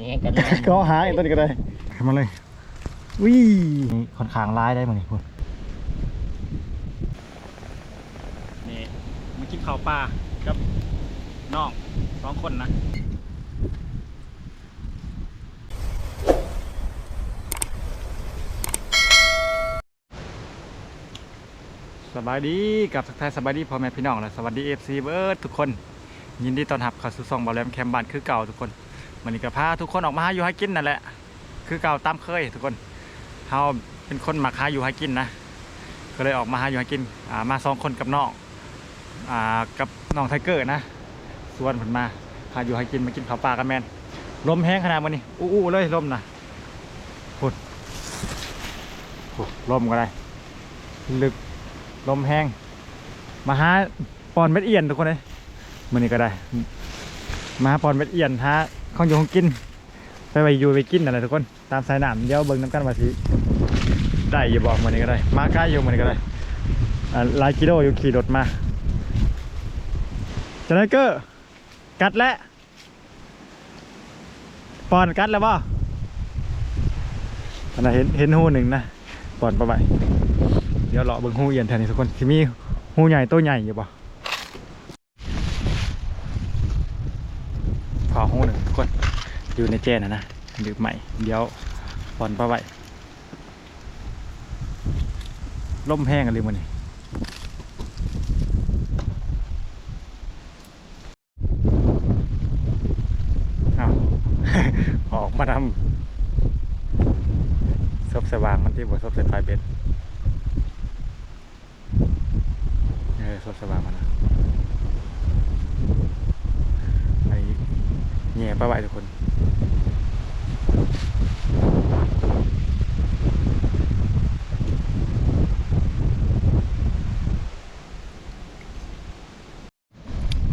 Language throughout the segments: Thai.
นี้กันนะก็หาอีกตัวนี้ก็ได้ขึ้นมาเลยวิ่นี่ค่อนข้างร้ายได้มั้งนี่คุณนี่มากินข้าวปลากับน้องสองคนนะสบายดีกับทักทายสบายดีพ่อแม่พี่น้องและสวัสดีเอฟซีเบิร์ดทุกคน ยินดีต้อนรับเข้าสู่ซองบอลแลมแคมป์บ้านคือเก่าทุกคน วันนี้ก็พาทุกคนออกมาหาอยู่หากินนั่นแหละ คือเก่าตามเคยทุกคนเฮาเป็นคนมักหาอยู่หากินนะก็เลยออกมาหาอยู่หากินอ่ามาสองคนกับน้องอ่ากับน้องไทเกอร์นะส่วนผมมาหาอยู่หากินมากินข้าวปลากันแมนลมแห้งขนาดวันนี้อู้ๆเลยลมนะพุดลมก็ได้ลึกลมแห้งมาหาปอนเม็ดเอียนทุกคนเลยมันนี้ก็ได้มาหาปอนเม็ดเอียนหา ของอยู่ของกิน ไปไปอยู่ไปกินอะไรทุกคน ตามสายน้ำเดี๋ยวเบิ่งน้ำกันว่าสิได้อย่าบอกมันนี้ก็ได้ มาใกล้อยู่มันนี้ก็ได้อ่าหลายกิโลอยู่ขี่รถมาจนายเกอร์กัดแล้วปอนกัดแล้วบ่อันนั้นเห็นเห็นหูหนึ่งนะปอนไปไปเดี๋ยวเลาะเบิ่งหูเอียนแทนนี้ทุกคนที่มีหูใหญ่ตัวใหญ่อยู่บ่พอหูหนึ่งทุกคน อยู่ในเจนนะนะดื่มใหม่ เดี๋ยวปอนปลาไหวล่มแห้งกันเลยมันนี่เอาออกมาทำซบสว่างมันที่บนซบส่ไฟเบ็ดเออซบสว่างมันนะไอ้แง่ปลาไหวทุกคน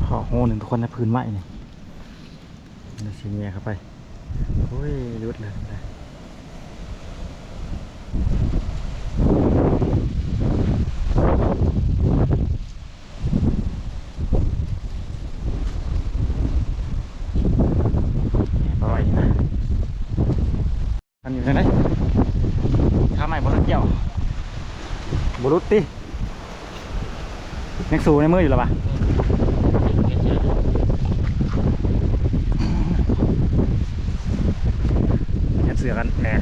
ขอโหหนึ่ง ทุกคนนะพื้นไหมนี่นี่สีเงียเข้าไปโอ้ยยุดเลยได้แง่ปล่อยนะอันอยู่ที่ไหนข้าใหม่บรุษเกี่ยวบรุษติยังสูในมืออยู่หรอปะ เฮ็ดเสือกันแหน่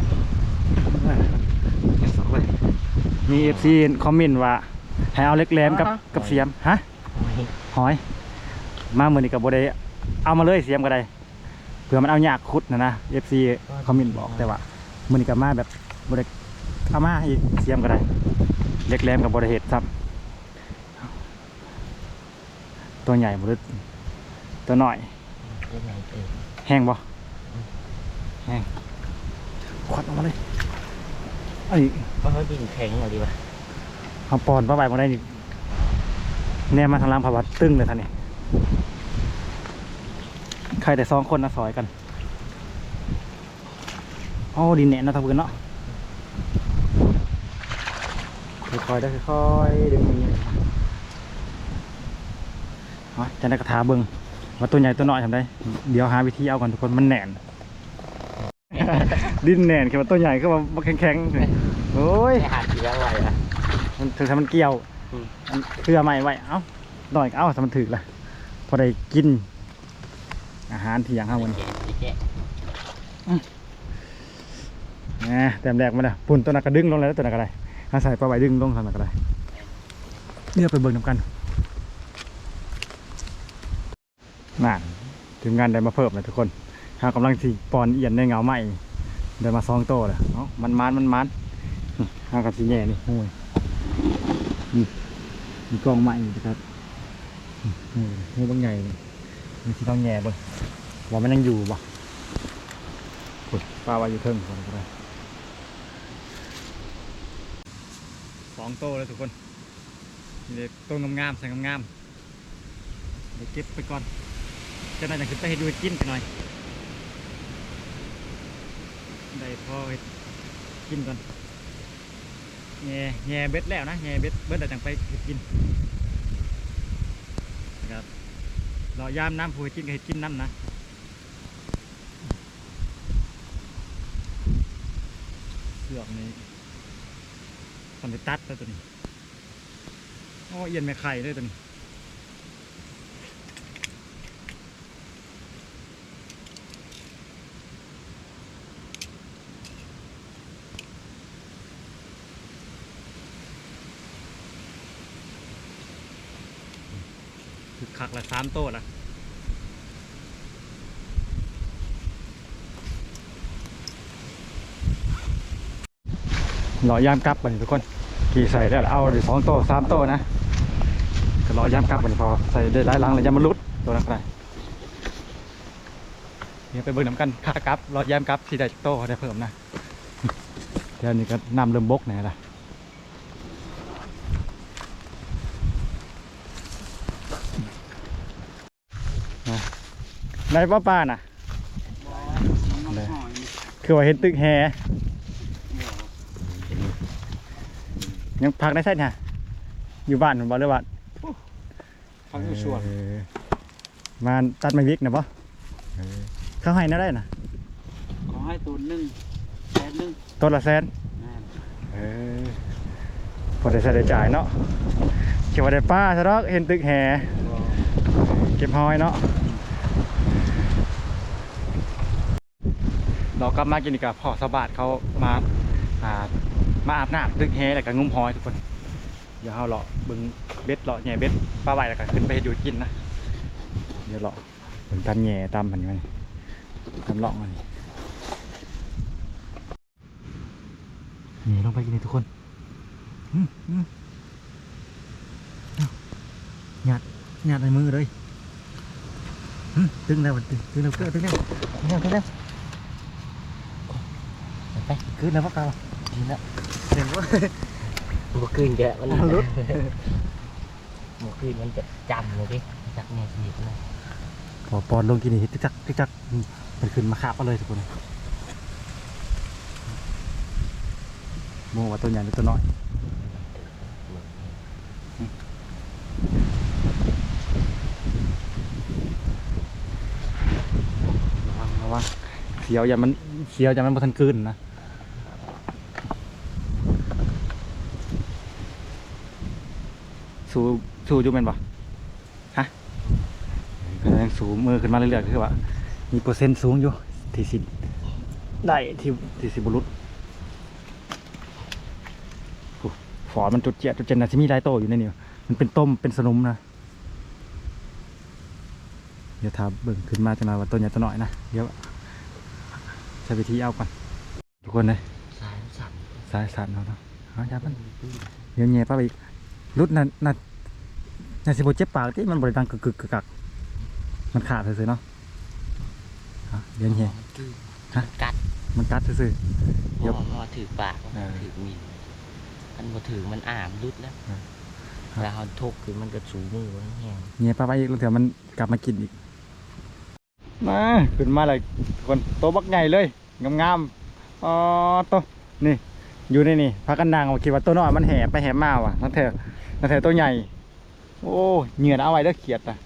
เฮ็ดสองเลยมีเอฟซีคอมเมนต์ว่าให้เอาเล็กแหลมกับกับเสียมฮะหอย มาเมื่อนี้กับโบได้เอามาเลยเสียมก็ได้เผื่อมันเอายากคุดนะนะเอฟซีคอมเมนต์บอกแต่ว่าเมื่อนี้กับมาแบบโบได้เอามาอีกเสียมก็ได้เล็กแหลมกับโบได้เห็ดครับตัวใหญ่บริตัวน้อย แห้งบ่แห้ง ควัดออกมาเลยไอ้ก็เขาดินแข็งหน่อยดีวะเอาปอนป้าใบมาได้นี่แนมมาทางล่างผวัดตึ้งเลยท่านนี่ใครแต่สองคนนะซอยกันโอ้ดินแหนนะทางพื้นเนาะค่อยๆได้ค่อยๆดึงอย่างนี้เอาจะได้กระทาเบิ้งว่าตัวใหญ่ตัวน้อยทำได้ เดี๋ยวหาวิธีเอาก่อนทุกคนมันแหนน ดินแหนนคือว่าตัวใหญ่คือว่าแข็งๆโอ้ยไม่หาเชื้อไว้ละมันถือทำมันเกี่ยวอืมมันเพื่อไม่ไว้เอ้าดอยก็เอ้าทำมันถือละพอได้กิน อาหารที่อย่างห้าวันแกะแกะนะแต้มแรกมาแล้วปุ่นตัวนักกระดึงลงแล้วตัวนักกระไดอาศัยปลาไหวดึงลงทางนักกระไดเดี๋ยวไปเบิ่งน้ำกันนั่นทีมงานได้มาเพิ่มเลยทุกคน หากำลังที่ปอนเอียนในเงาใหม่ได้มาซองโตเลยเนาะมันมันมันมันหากับสีแง่นี่โอ้ยนี่มีกองใหม่นะครับนี่บางใหญ่เลยมีที่ต้องแง่บ่ว่ามันยังอยู่บ่ปลาไว้อยู่เทิงก่อนก็ได้สองโตเลยทุกคนนี่เลยต้นงามๆใส่งามๆเดี๋ยวเก็บไปก่อนจะน่าจะขึ้นไปให้ดูให้กินกันหน่อย ได้พอไปกินก่อนแง่แง่เบ็ดแล้วนะแง่เบ็ดเบ็ดเราจังไปกินครับรอยามน้ำผู้กินก็ให้กินน้ำนะเสือกนี่ตอนไปตัดแล้วตัวนี้อ้อเอียนแม่ไข่ด้วยตัวนี้ คักละสามโต้ละรอยามกลับไปทุกคนขี่ใส่แล้วเอาหรือสองโต้สามโต้นะก็รอยามกลับไปพอใส่ได้หลายหลังเลยยามมันรุดตัวนั้นได้เดี๋ยวไปเบิ่งน้ำกันค่ากลับรอยามกลับที่ได้โต้ได้เพิ่มนะเดี๋ยวนี้ก็นำเริ่มบกแน่ละนะ ได้ป้าป้าน่ะเลยคือว่าเห็นตึกแฮยังพักได้ใช่เนี่ยอยู่บ้านผมบอกเลยว่าพักอยู่สวนเออมาตัดไม้วิกนะปะเขาให้น่าได้นะขอให้ตัวหนึ่งแสนหนึ่งต้นละแสนแม่นเออพอได้ใช้ได้จ่ายเนาะเก็บไว้ได้ป้าซะดอกเห็นตึกแฮ เก็บหอยเนาะ เรากลับมากินอีกกับพ่อสะบาดเขามาอ่ามาอาบน้ำตึกแฮแล้วก็งุ้มหอยทุกคน เดี๋ยวเราเลาะเบึงเบ็ดเลาะแหน่เบ็ดปลาไหวแล้วก็ขึ้นไปดูกินนะเดี๋ยวเลาะเบิ่งตามแหน่ตามมันมันตามเลาะมันนี่ลงไปกินนี่ทุกคนหยาดหยาดในมือเลยตึงแล้วตึงตึงแล้วเกลือตึงแล้วตึงแล้วตึงแล้ว ไปขึ้นแล้วพวกเรากินแล้วเห็นว่าเมื่อคืนแกมันเอารุดเมื่อคืนมันจะจำเลยดิจักเนี่ยสีบเลยพอปอนลงกินนี่ติ๊กจักติ๊กจักอืมมันขึ้นมาคาบเอาเลยทุกคนโมว่าตัวใหญ่หรือตัวน้อยระวังระวังเสียวอย่ามันเสียวอย่ามันบ่ทันคืนนะ สู้สู้อยู่แม่นบ่ฮะก็ยังสูงมือขึ้นมาเรื่อยๆคือว่ามีเปอร์เซ็นต์สูงอยู่ที่สิได้ที่ที่สิบรุษโอ้ฝอมันจุดเจียดจุดเจนนะที่มีหลายโตอยู่ในนี้มันเป็นต้มเป็นสนุมนะเดี๋ยวถ้าเบิ่งขึ้นมาจะมาว่าตัวใหญ่ตัวน้อยนะเดี๋ยวใช้วิธีเอาก่อนทุกคนเลยสายสั่นสายสันเอาเนาะเอาจับมันเดี๋ยวแง่ป้าไปอีก รุดน่ะน่ะน่ะสิบเจ็บปากที่มันบริดังกึกกึกกึกกักมันขาดซื่อๆเนาะเอาเดี๋ยวแง่คือฮะ กัดมันกัดซื่อเพเดี๋ยวราะว่าถือปากเออถือมีดมันบ่ถือมันอ่ามรุดแล้วเออ แล้วเขาทกคือมันก็สูมือมันแห้งๆแง่ป้าไปอีกแล้วเดี๋ยวมันกลับมากินอีก มาขึ้นมาเลยทุกคนโตวบักใหญ่เลยงามๆอ๋อโตวนี่ อยู่ในนี่พักกันนางว่าคิดว่าตัวน้อยมันแห่ไปแห่มาว่ะนั่นเถอะนั่นเถอะตัวใหญ่ โอ้เหงื่อเอาไว้เด้อเขียดนะ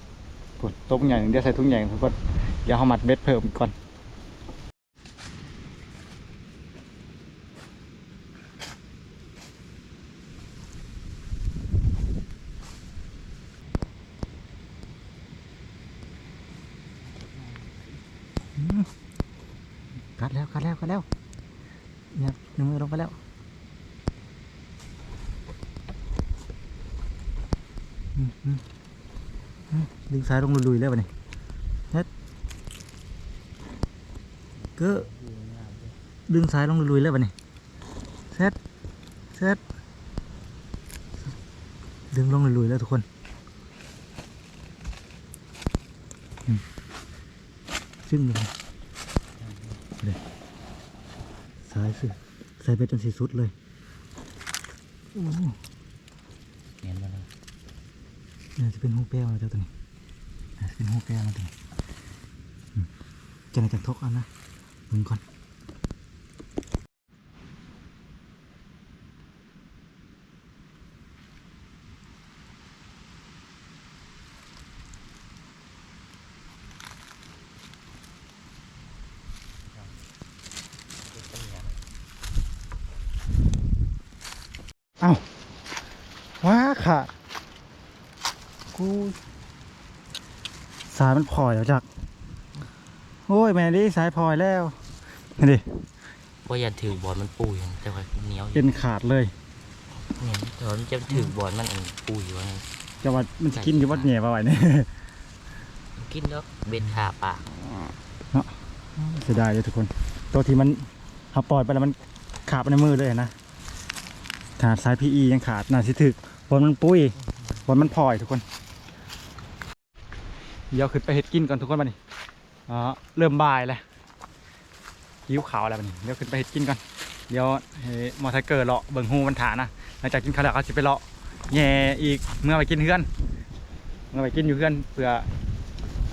ปุ่ะตัวใหญ่เดี๋ยวใส่ถุงใหญ่ทุกคนเดี๋ยวเอามัดเบ็ดเพิ่มอีกก่อนอืมกัดแล้วกัดแล้วกัดแล้วเนี่ยนิ้วมือลงไปแล้ว อืมอืมอืม ดึงซ้ายลงลุยๆแล้ววะนี่เฮ็ดก็ดึงซ้ายลงลุยๆแล้ววะนี่เซ็ตเซ็ตดึงลงลุยๆแล้วทุกคนซึ่งเลยเลยซ้ายสิใส่ไปจนสีสุดเลยโอ้เห็นมัน น่าจะเป็นหูแก้วนะเจ้าตัวนี้น่าจะเป็นหูแก้วนะตัวนี้จะไหนจากทกเอานะมึงก่อนเอาว้าขาด กูสายมันพลอยแล้วจัก โอ้ยแม่ดิสายพลอยแล้วนี่ดิว่าอย่าถือบอลมันปุยแต่ว่าเหนียวอเป็ยู่นขาดเลย เนี่ยแต่ว่ามันจะถือบอลมันอันปุยอยู่ว่างั้นจะว่ามันจะกินอยู่วัดแง่ป่าไหวเนี่ย กินแล้วเบ็ดขาปากเสียดายเลยทุกคน ตัวที่มันเอาปล่อยไปแล้วมันขาดไปในมือเลยนะขาดสายพีอียังขาดน่าสิถึกบอลมันปุ้ยบอลมันพลอยทุกคน เดี๋ยวขึ้นไปเห็ดกินก่อนทุกคนมานี่อ๋อเริ่มบ่ายแล้วยิ้วขาวแล้วมันเดี๋ยวขึ้นไปเห็ดกินก่อนเดี๋ยวหมอไซค์เกอร์เลาะเบิ่งฮูมันถานะหลังจากกินข้าวแล้วเขาจะไปเลาะแง่อีกเมื่อไปกินเพื่อนเมื่อไปกินอยู่เพื่อนเพื่อ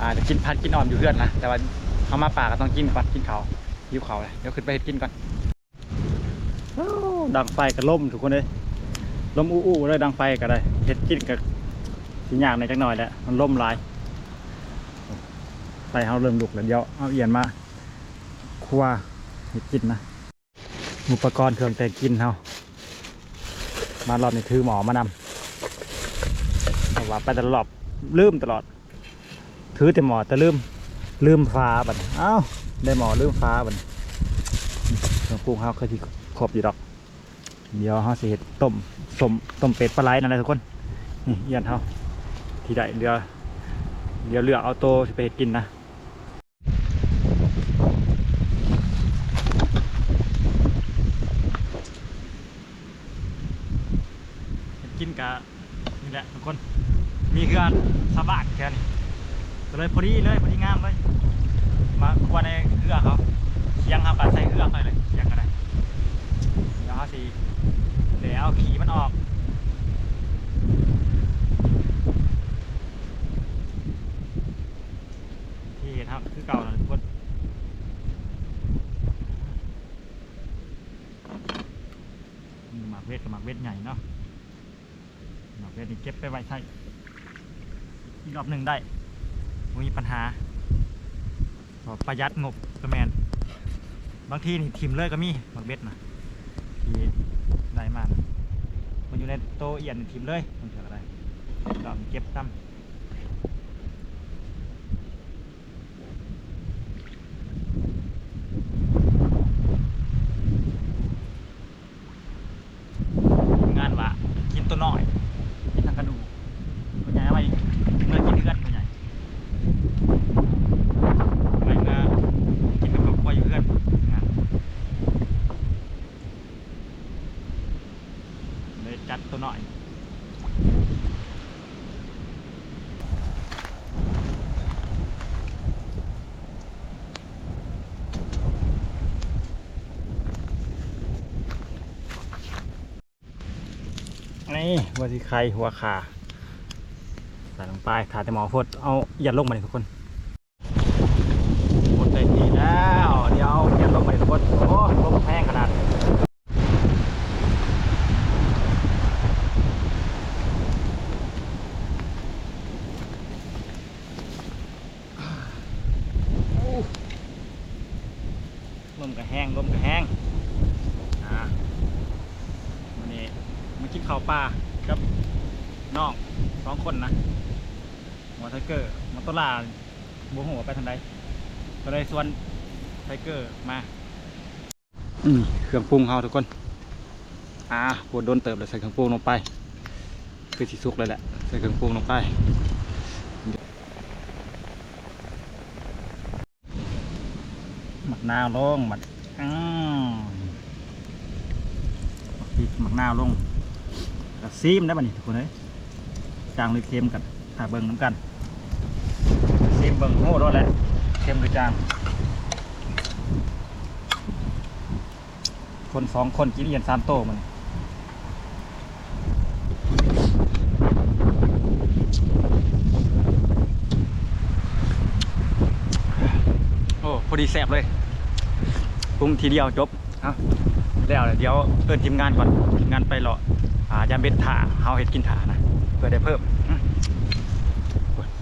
อาจจะกินพัดกินอ่อมอยู่เพื่อนนะแต่ว่าเขามาป่าก็ต้องกินก่อนกินเขาวยิ้วเขาวเลยเดี๋ยวขึ้นไปเห็ดกินก่อนดังไฟกับล่มทุกคนเลยล่มอู้อู้เลยดังไฟก็ได้เห็ดกินกับสิยากในจักหน่อยแหละมันล่มลาย ไฟเขาเริ่มลุกแล้วเดี๋ยวเอาเอียนมาคั่วเห็ดกินนะ อุปกรณ์เครื่องแต่งกินเฮามารอบนี้ถือหมอมานำแต่ว่าไปตลอดลืมตลอด ถือแต่หมอแต่ลืม ลืมฟ้าบัดเอ้าได้หมอลืมฟ้าบัดนี้เครื่องปรุงเฮาเคยที่ครบอยู่ดอก เดี๋ยวเฮาสิเฮ็ดต้มสมต้มเป็ดปลาไหลนั่นแหละทุกคนนี่เอียนเฮาที่ได้เดี๋ยวเดี๋ยวเลือกเอาโตไปเฮ็ดกินนะ กินกะนี่แหละทุกคนมีเครื่องสะบัดแค่นี้ก็เลยพอดีเลยพอดีงามเลยมาควรในเครื่องเขาเคียงเขากัใส่เครื่องไปเลยเคียงกันได้เดี๋ยวเขาสีเดี๋ยวเอาขี่มันออก ที่เห็นครับคือเก่านะทุกคนนี่หมากเวทกับหมากเวทใหญ่เนาะ ดอก เก็บไปไว้ใช่อีกรอบหนึ่งได้มีปัญหาประหยัดงบก็แมนบางทีนี่ทิมเลยก็มีบางเบ็ดนะที่ได้มากมันอยู่ในโตเอียนทิมเลยมันเกิดอะไรก็เก็บตั้มงานว่ากินตัวน้อย กินทางกระดูกตัวใหญ่เอาไปเมื่อกินเลือดตัวใหญ่ไปเมื่อกินกับครอบครัวอยู่เพื่อนงานเลยจัดตัวหน่อยนี่ วัวที่ใครหัวขาใส่ลงไปขาแต่หมอพดเอายัดลงมาเลยทุกคนหมดเต็มทีแล้วเดี๋ยวเอายัดลงมาเลยทุกคนโอ้ลงแพงขนาดลมก็แห้งลมก็แห้งอ่าวันนี้มากินข้าวปลา องสองคนนะหัวไทเกอร์มาต้นลาบัวหัวไปทางใดก็เลยชวนไทเกอร์มาอืมเครื่องปรุงเขาทุกคน อ่าปวดโดนเติบเลยใส่เครื่องปรุงลงไป คือสีสุกเลยแหละ ใส่เครื่องปรุงลงไปหมักนาวลงหมักอ้าวหมักพริกหมักนาวลงแล้วก็ซีมได้ป่ะนี่ทุกคนเอ้ย จางหรือเค็มกันถ้าเบิ่งน้ำกันซีมเบิ่งโหรสแหละเค็มหรือจาง คนสองคนกินเอียนซามโต้มันโอ้พอดีแสบเลยปรุงทีเดียวจบเอาแล้วเดี๋ยวเอินทีมงานก่อนทีมงานไปรออ่ายามเบ็ดถ่าเฮาเห็ดกินถ่านะ พื่อได้เพิ่ม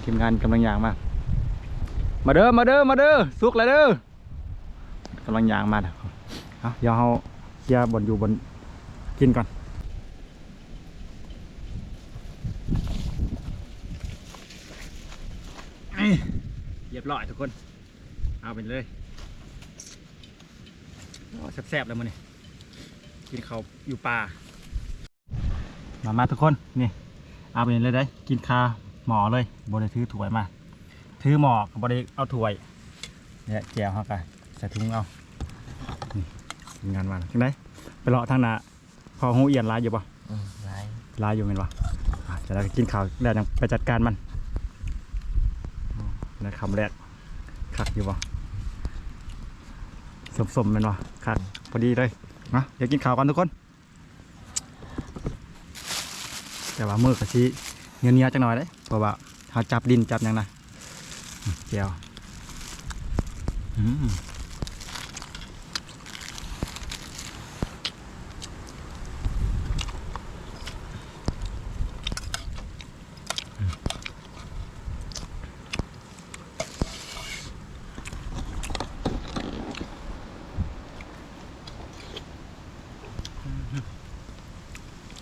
ทีมงานกำลังอยางมา มาเด้อมาเด้อมาเด้อสุกแล้วเด้อกำลังอยางมาเอาเดี๋ยวเขาเกียบนอยู่บนกินก่อนเรียบร้อยทุกคน เอาไปเลยแซ่บๆเลยมันนี่กินเขาอยู่ป่า มามาทุกคน นี่ เอาไปเลยได้กินคาหมอเลยบริถือถ้วยมาถือหมอกับบริเอาถ้วยเนี่ยแจวเขากันใส่ถุงเอานี่งานวันจังไดไปเลาะทางหนาพอหูเอียนลายอยู่ปะอืมหลายลายอยู่เป็นปะอะจะได้กินข้าวแล้วยังไปจัดการมันนะคำแรกคักอยู่ปะสมๆเป็นปะคักพอดีเลยนะเดี๋ยวกินข้าวกันทุกคน แต่ว่ามือกะชี้เงี้ยๆจังหน่อยเลยเพราะว่าเขาจับดินจับยังนะเจียวอืม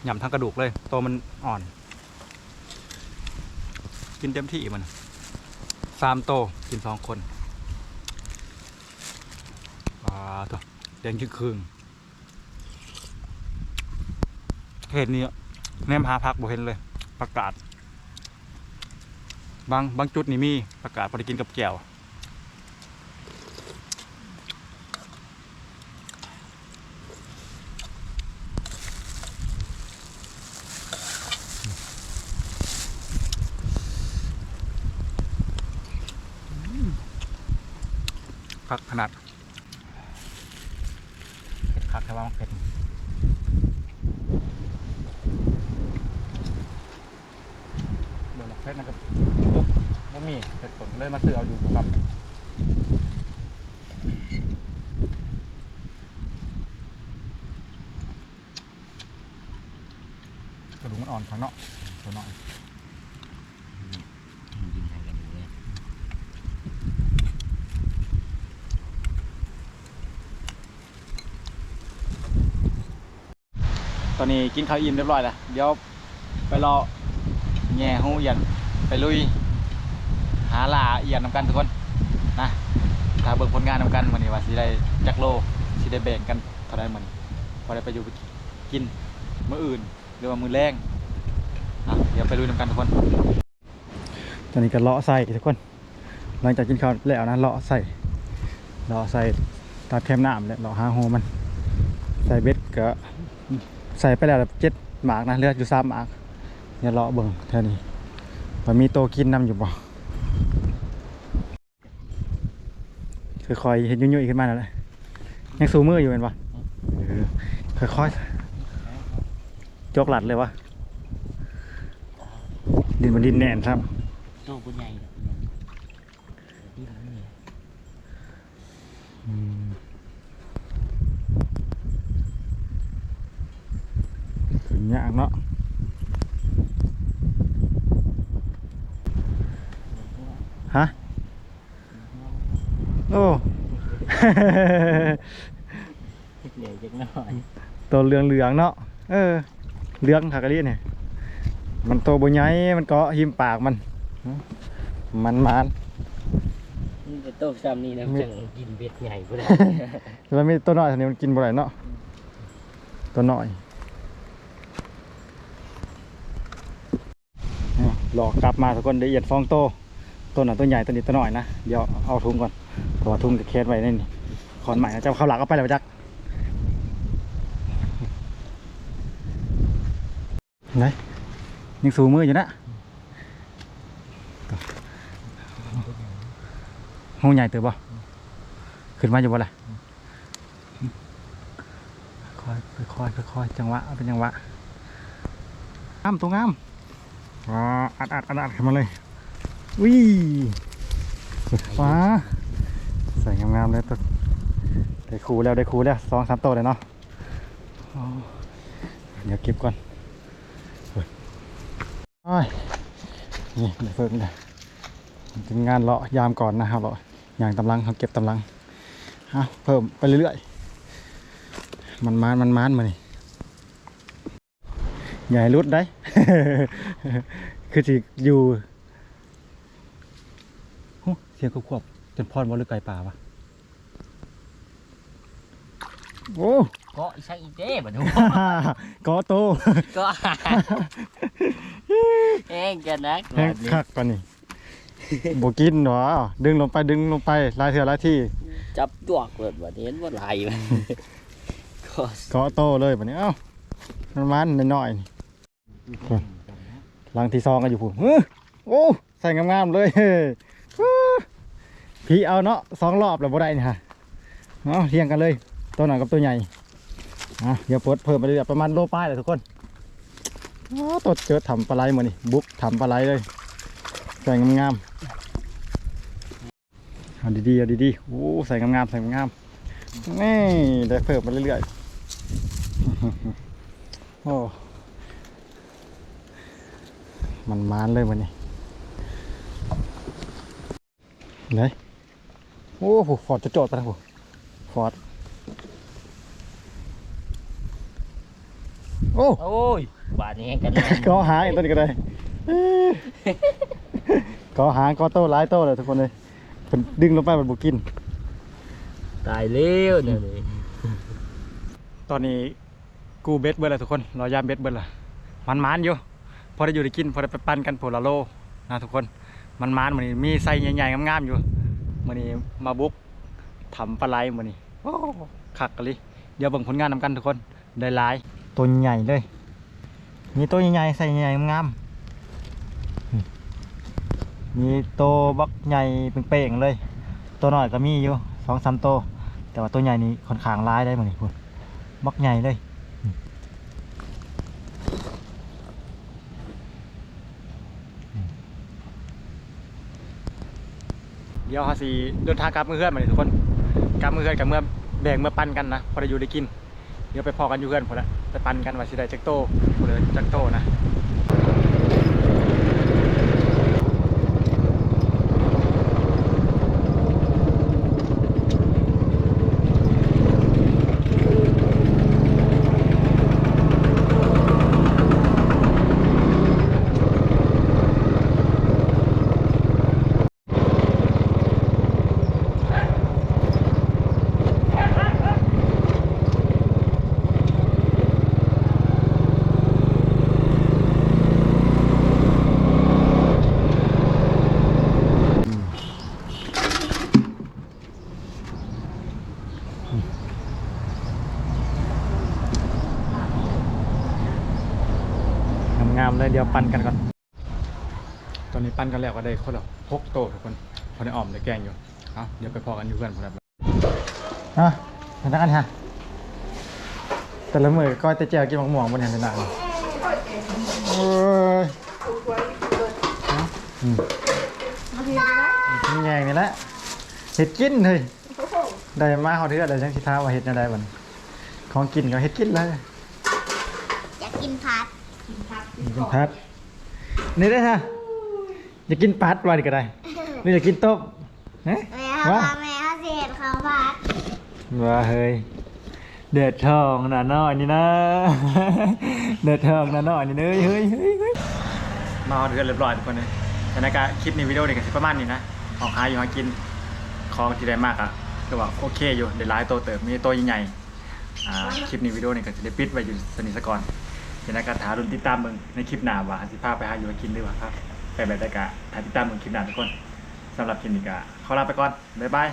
ยำทั้งกระดูกเลย ตัวมันอ่อน กินเต็มที่มันสามโตกินสองคนอ่าตัวแดงครึ่งเห็นนี่แนมหาพักบ่เห็นเลย ประกาศ บางบางจุดนี่มีประกาศพอได้กินกับแก้วพักขนาดเผ็ดคักแค่ว่ามันเผ็ดเดี๋ยวเผ็ดนะครับปุ๊บบ่มีเผ็ดผลเลยมาซื้อเอาอยู่ครับกระดูกมันอ่อนข้างนอกตัวน้อย กินทางกันอยู่เลย ตอนนี้กินข้าวอิ่มเรียบร้อยแล้วเดี๋ยวไปรอแง่หูเอียนไปลุย หาหลาเอียนนำกันทุกคนนะถ้าเบิ่งผลงานนำกันวันนี้ว่าสิได้จักโลสิได้แบ่งกันเท่าไรมันพอได้ไปอยู่ไปกินมื้ออื่นหรือว่ามื้อแรงอะเดี๋ยวไปลุยนำกันทุกคน ตอนนี้ก็เลาะใส่ทุกคน หลังจากกินข้าวแล้วนะเลาะใส่เลาะใส่ตามแคมน้ำแล้วเลาะหาโฮมัน ใส่เบ็ดก็ ใส่ไปแล้วเจ็ดหมากนะเลืออยู่สามหมากเนี่ยเลาะเบิ่งแท่านี้มันมีโตกินนำอยู่บ่ค่อยๆเห็นยุ่ยๆขึ้นมาแล้วแหละยังสูมืออยู่เป็นปะค่อยๆจกหลัดเลยวะดินมันดินแน่นครับโตผู้ใหญ่แบบนี้ที่มันเนี่ย อืมขึ้นยากเนาะฮะโอ้เหนื่อยจังหน่อยตัวเหลืองเหลืองๆเนาะเออเหลืองขากะลีเนี่ยมันโตวบ่ใหญ่มันเกาะหิมปากมัน มันมันนี่จะโตซ้ำนี่นะจังกินเบ็ดใหญ่ก็ได้แล้วมีตัวน้อยเท่านี้มันกินบ่ได้เนาะตัวน้อยนี่ หลอกกลับมาทุกคนละเอียดฟองโตตัวน่ะตัวใหญ่ตัวนี้ตัวน้อยนะเดี๋ยวเอาถุงก่อนเพราะว่งจะเคสไว้นนี่ขอนใหม่นะเจ้าเข้าหลักเอาไปเลยไปจักไหนยังสูมืออยู่นะหูใหญ่เตือบ่ขึ้นมาอยู่บ่ล่ะค่อยค่อยค่อยจังหวะเอาเป็นจังหวะงามตัวงาม อ๋ออัดอัดอัดอัดขึ้นมาเลยวิฟ้าใส่งามๆเลยตัวได้คูแล้วได้คูแล้วสองสามตัวเลยเนาะเดี๋ยวเก็บก่อนโอ้ยนี่เดี๋ยวเพิ่มเลยถึงงานเลาะยามก่อนนะครับเลาะอย่างตำลังเขาเก็บตำลังเอาเพิ่มไปเรื่อยๆมันมานมันมานมานี่ ใหญ่รุดได้ คือสิอยู่โหหูเสียงควบๆจนพรบ่หรือไก่ป่าวะโอ้ก็อีช่างอีเจ้บ่ดูกอโตก็เองกันนักแห้งคักกว่านี่บ่กินหรอดึงลงไปดึงลงไปหลายเทื่อหลายที่ จับจวกเปิดบ่เห็นว่าไหลมันก็กอโตเลยบัดนี้เอ้ามันมันน้อยๆนี่ หลังที่ซองกันอยู่พุ่นเฮ้โอ้ใส่งามๆเลยพี่เอาเนาะสองรอบแล้วบ่ได้นี่ฮะเอาะเรียงกันเลย ตัวหน่อยกับตัวใหญ่อะเดี๋ยวปลดเพิ่มไปเรื่อยๆประมาณโลป้ายเลยทุกคนตัวเจอทำปลาไหลมานี่บุกทำปลาไหลเลยใส่งามๆเอาดีๆเอาดีๆโอ้ใส่งามๆใส่งามๆนี่ได้เพิ่มมาเรื่อยๆโอ้ มันมานเลยมันนี่เลยโอ้โหฟอร์ดจะโจดไปแล้วโหฟอร์ดโอ้โอ้ยบาดนี้เองกันนักก็หางอีกตัวนี้ก็ได้เอ้ยก็หางก็โต้หลายโต้เลยทุกคนเลยเพิ่นดึงลงไปมันบุกิน ตายเร็วเนี่ยนี่ตอนนี้กูเบ็ดเบิดแล้วทุกคนรอยามเบ็ดเบิดละมันมานอยู่ พอได้อยู่ได้กินพอได้ไปปั่นกันโพลาโลนะทุกคนมันมานมันนี้มีไส้ใหญ่ๆงามๆอยู่มันนี้มาบุกทำปลาไหลมันนี้โอ้คักกะลิเดี๋ยวเบิ่งผลงานนำกันทุกคนได้หลายตัวใหญ่เลยมีตัวใหญ่ๆใส่ใหญ่ๆงามๆมีโตบักใหญ่เป่งๆเลย ตัวหน้อยก็มีอยู่สองสามโต แต่ว่าตัวใหญ่นี่ค่อนข้างร้ายได้เหมันนี่คุณบักใหญ่เลย เดี๋ยวฮาสีเดินทางกลับมือเพื่อนมาเลยทุกคนกลับมือเพื่อนกับเมื่อแบ่งเมื่อปันกันนะพอได้อยู่ได้กิน เดี๋ยวไปพอกันอยู่เพื่อนพอละไปปันกันว่าสิได้จักโตเลยจักโตนะ ดี๋ยวปั้นกันก่อน ตอนนี้ปั้นกันแล้วก็ได้คนละหกโตทุกคนพอได้อ่อมได้แกงอยู่เอาเดี๋ยวไปพอกันอยู่เพื่อนพอได้อะเห็นกันฮะแต่ละมือก้อยแต่เจียวกินหมกม่วงบนเห็นเป็นหนังโอ้ยอืมนี่แยงนี่แหละเห็ดกินเลยได้มาเขาเทือดเลยจังสิท้าว่าเห็ดอะไรบันของกินก็เห็ดกินเลย กินพัดนี่ได้ฮะอยากกินพัดวันนี้ก็ได้หรืออยากกินต้มเฮ้ยแม่เขาว่าพาแม่เขาเสียดเขาพัดว่าเฮ้ยเดือดทองน่ะน้อยนี่นะเดือดทองน่ะน้อยนี่เนยเฮ้ยเฮ้ยเฮ้ยมาเอาเดือดเรียบร้อยทุกคนเลยแต่ในการคลิปนี้วิดีโอนี้ก็สิประมาณนี้นะออกหาอยู่หากินของที่ได้มากอะก็ว่าโอเคอยู่ได้หลายตัวเติมมีตัวใหญ่ๆอ่าคลิปนี้วิดีโอนี้ก็จะได้ปิดไว้อยู่สนิทสกอน จะนักการถารุนติดตามมึงในคลิปหน้าว่าสิพาไปหาอยู่กินด้วยว่าครับไปแบบได้กะถ่ายติดตามมึงคลิปหน้าทุกคนสำหรับคลิปนี้ก็ขอลาไปก่อนบ๊ายบาย